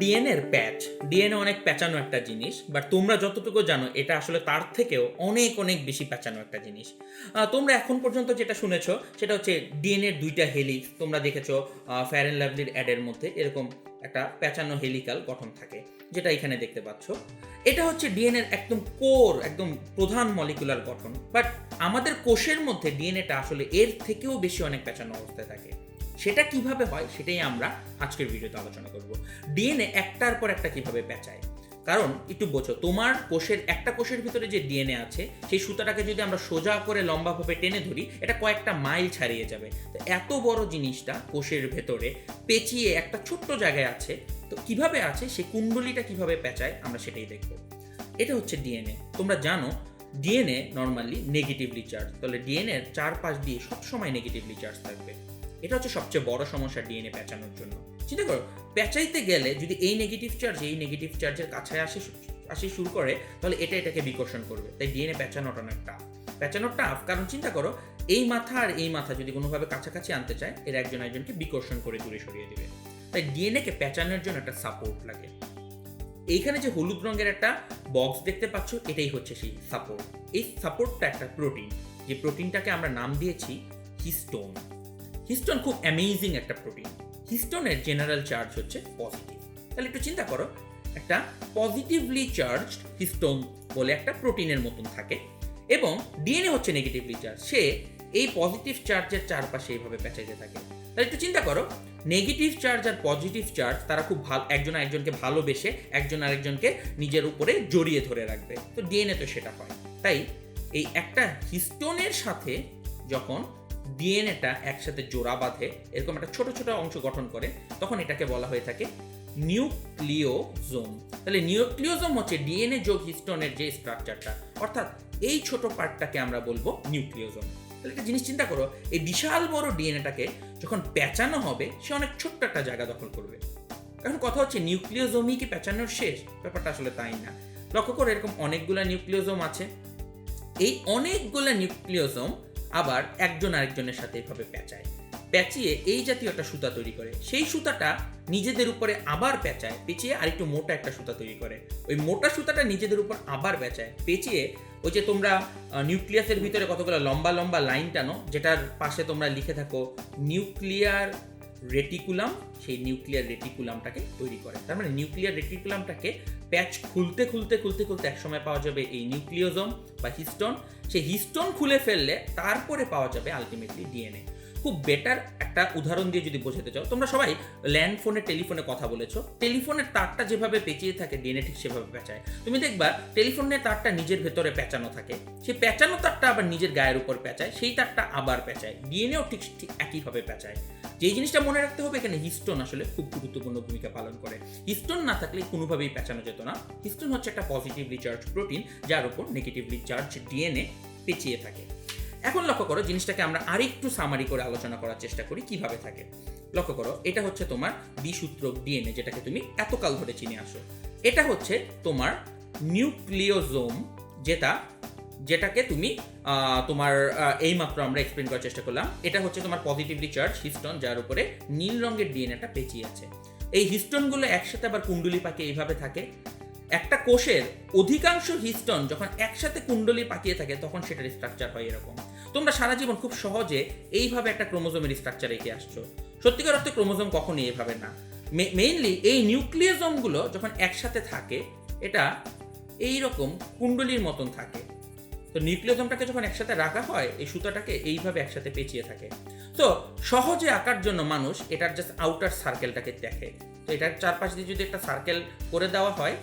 ডিএনএর প্যাচ ডিএনএ অনেক প্যাঁচানো একটা জিনিস বাট তোমরা যতটুকু জানো, এটা আসলে তার থেকেও অনেক অনেক বেশি প্যাঁচানো একটা জিনিস। তোমরা এখন পর্যন্ত যেটা শুনেছো, সেটা হচ্ছে ডিএনএর দুইটা হেলিক্স, তোমরা দেখেছ ফ্যার অ্যান্ড লাভলির অ্যাডের মধ্যে এরকম একটা প্যাঁচানো হেলিকাল গঠন থাকে, যেটা এখানে দেখতে পাচ্ছ। এটা হচ্ছে ডিএনএর একদম কোর একদম প্রধান মলিকুলার গঠন বাট আমাদের কোষের মধ্যে ডিএনএটা আসলে এর থেকেও বেশি অনেক প্যাঁচানো অবস্থায় থাকে। সেটা কীভাবে হয় সেটাই আমরা আজকের ভিডিওতে আলোচনা করব। ডিএনএ একটার পর একটা কীভাবে পেঁচায়? কারণ একটু বোঝো, তোমার কোষের, একটা কোষের ভিতরে যে ডিএনএ আছে, সেই সুতাটাকে যদি আমরা সোজা করে লম্বাভাবে টেনে ধরি, এটা কয়েকটা মাইল ছাড়িয়ে যাবে। তো এত বড় জিনিসটা কোষের ভেতরে পেঁচিয়ে একটা ছোট্ট জায়গায় আছে, তো কীভাবে আছে সেই কুণ্ডলিটা কীভাবে পেঁচায়, আমরা সেটাই দেখব। এটা হচ্ছে ডিএনএ তোমরা জানো ডিএনএ নর্মালি নেগেটিভলি চার্জ তাহলে ডিএনএ এর চারপাশ দিয়ে সবসময় নেগেটিভলি চার্জ থাকবে। এটা হচ্ছে সবচেয়ে বড় সমস্যা ডিএনএ পেঁচানোর জন্য। চিন্তা করো, পেঁচাইতে গেলে যদি এই নেগেটিভ চার্জ এই নেগেটিভ চার্জের কাছে আসে আসে শুরু করে, তাহলে এটা এটাকে বিকর্ষণ করবে। তাই ডিএনএ পেঁচানোটা অনেক টাফ পেঁচানো টাফ কারণ চিন্তা করো, এই মাথা আর এই মাথা যদি কোনোভাবে কাছাকাছি আনতে চায়, এরা একজন একজনকে বিকর্ষণ করে দূরে সরিয়ে দেবে। তাই ডিএনএকে পেঁচানোর জন্য একটা সাপোর্ট লাগে। এইখানে যে হলুদ রঙের একটা বক্স দেখতে পাচ্ছ, এটাই হচ্ছে সেই সাপোর্ট এই সাপোর্টটা একটা প্রোটিন যে প্রোটিনটাকে আমরা নাম দিয়েছি হিস্টোন হিস্টোন খুব অ্যামেজিং একটা প্রোটিন হিস্টোনের জেনারেল চার্জ হচ্ছে পজিটিভ তাহলে একটু চিন্তা করো, একটা পজিটিভলি চার্জ হিস্টোন বলে একটা প্রোটিনের মতন থাকে এবং ডিএনএ হচ্ছে নেগেটিভলি চার্জ সে এই পজিটিভ চার্জের চারপাশে এইভাবে পেঁচাইতে থাকে। তাহলে একটু চিন্তা করো নেগেটিভ চার্জ আর পজিটিভ চার্জ তারা খুব ভালো, একজন আরেকজনকে ভালোবেসে একজন আরেকজনকে নিজের উপরে জড়িয়ে ধরে রাখবে। তো ডিএনএ তো সেটা হয়। তাই এই একটা হিস্টোনের সাথে যখন ডিএনএটা একসাথে জোড়া বাঁধে, এরকম একটা ছোট ছোট অংশ গঠন করে, তখন এটাকে বলা হয়ে থাকে নিউক্লিওজোম। তাহলে নিউক্লিওজোম হচ্ছে ডিএনএ যোগ হিস্টোনের যে স্ট্রাকচারটা অর্থাৎ এই ছোট পার্টটাকে আমরা বলব নিউক্লিওজোম। তাহলে একটা জিনিস চিন্তা করো, এই বিশাল বড় ডিএনএটাকে যখন পেঁচানো হবে, সে অনেক ছোট্ট একটা জায়গা দখল করবে। এখন কথা হচ্ছে, নিউক্লিওজোমই কি পেঁচানোর শেষ? ব্যাপারটা আসলে তাই না। লক্ষ্য করে, এরকম অনেকগুলা নিউক্লিওজোম আছে। এই অনেকগুলা নিউক্লিওজোম আবার একজন আরেকজনের সাথে এভাবে পেঁচায়। পেঁচিয়ে এই জাতীয় একটা সুতা তৈরি করে। সেই সুতাটা নিজেদের উপরে আবার পেঁচায়, পেঁচিয়ে আরেকটু মোটা একটা সুতা তৈরি করে। ওই মোটা সুতাটা নিজেদের উপর আবার পেঁচায়। পেঁচিয়ে ওই যে তোমরা নিউক্লিয়াসের ভিতরে কতগুলো লম্বা লম্বা লাইন টানো, যেটার পাশে তোমরা লিখে থাকো, নিউক্লিয়ার রেটিকুলাম সেই নিউক্লিয়ার রেটিকুলামটাকে তৈরি করে। তার মানে নিউক্লিয়ার রেটিকুলামটাকে প্যাচ খুলতে খুলতে খুলতে খুলতে একসময় পাওয়া যাবে এই নিউক্লিওজম বা হিস্টোন। সেই হিস্টোন খুলে ফেললে তারপরে পাওয়া যাবে আলটিমেটলি ডিএনএ খুব বেটার একটা উদাহরণ দিয়ে যদি বোঝাতে চাও, তোমরা সবাই ল্যান্ড ফোনে টেলিফোনে কথা বলেছ। টেলিফোনের তারটা যেভাবে পেঁচিয়ে থাকে ডিএনএ ঠিক সেভাবে পেঁচায়। তুমি দেখবা, টেলিফোনের তারটা নিজের ভেতরে পেঁচানো থাকে। সেই পেঁচানো তারটা আবার নিজের গায়ের উপর পেঁচায়, সেই তারটা আবার পেঁচায়। ডিএনএও ঠিক ঠিক একইভাবে পেঁচায়। যেই জিনিসটা মনে রাখতে হবে এখানে হিস্টোন আসলে খুব গুরুত্বপূর্ণ ভূমিকা পালন করে। হিস্টোন না থাকলে কোনোভাবেই পেঁচানো যেত না। হিস্টোন হচ্ছে একটা পজিটিভলি চার্জ প্রোটিন যার উপর নেগেটিভলি চার্জ ডিএনএ পেঁচিয়ে থাকে। এখন লক্ষ্য করো জিনিসটাকে আমরা আরেকটু সামারি করে আলোচনা করার চেষ্টা করি কীভাবে থাকে। লক্ষ্য করো, এটা হচ্ছে তোমার দ্বিসূত্রক ডিএনএ যেটাকে তুমি এতকাল ধরে চিনে আসো। এটা হচ্ছে তোমার নিউক্লিওজোম যেটা যেটাকে তুমি তোমার আহ, এইমাত্র আমরা এক্সপ্লেন করার চেষ্টা করলাম। এটা হচ্ছে তোমার পজিটিভলি চার্জ হিস্টন যার উপরে নীল রঙের ডিএনএটা পেঁচিয়ে আছে। এই হিস্টনগুলো একসাথে আবার কুণ্ডলি পাকে এইভাবে থাকে। একটা কোষের অধিকাংশ হিস্টন যখন একসাথে কুণ্ডলি পাকিয়ে থাকে তখন সেটার স্ট্রাকচার হয় এরকম। তোমরা সারা জীবন খুব সহজে এইভাবে একটা ক্রোমোজোমের স্ট্রাকচার রেখে আসছো। সত্যিকার অর্থে ক্রোমোজোম কখনই এভাবে না। মেইনলি এই নিউক্লিয়াজমগুলো যখন একসাথে থাকে এটা এই রকম কুণ্ডলির মতন থাকে। তো নিউক্লিওজমটাকে যখন একসাথে রাখা হয়, এই সুতাটাকে এইভাবে একসাথে পেঁচিয়ে থাকে। তো সহজে আঁকার জন্য মানুষ এটার জাস্ট আউটার সার্কেলটাকে দেখে। তো এটার চারপাশ দিয়ে যদি একটা সার্কেল করে দেওয়া হয়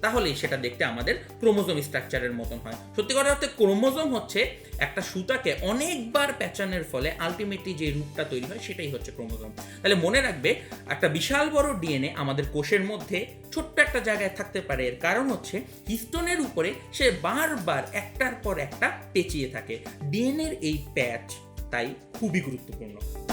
তাহলেই সেটা দেখতে আমাদের ক্রোমোজোম স্ট্রাকচারের মতন হয়। সত্যি কথা অর্থে ক্রোমোজোম হচ্ছে একটা সুতাকে অনেকবার প্যাচানের ফলে আলটিমেটলি যে রূপটা তৈরি হয় সেটাই হচ্ছে ক্রোমোজোম। তাহলে মনে রাখবে, একটা বিশাল বড় ডিএনএ আমাদের কোষের মধ্যে ছোট্ট একটা জায়গায় থাকতে পারে। এর কারণ হচ্ছে হিস্টোনের উপরে সে বারবার একটার পর একটা পেঁচিয়ে থাকে। ডিএনএর এই প্যাচ তাই খুবই গুরুত্বপূর্ণ।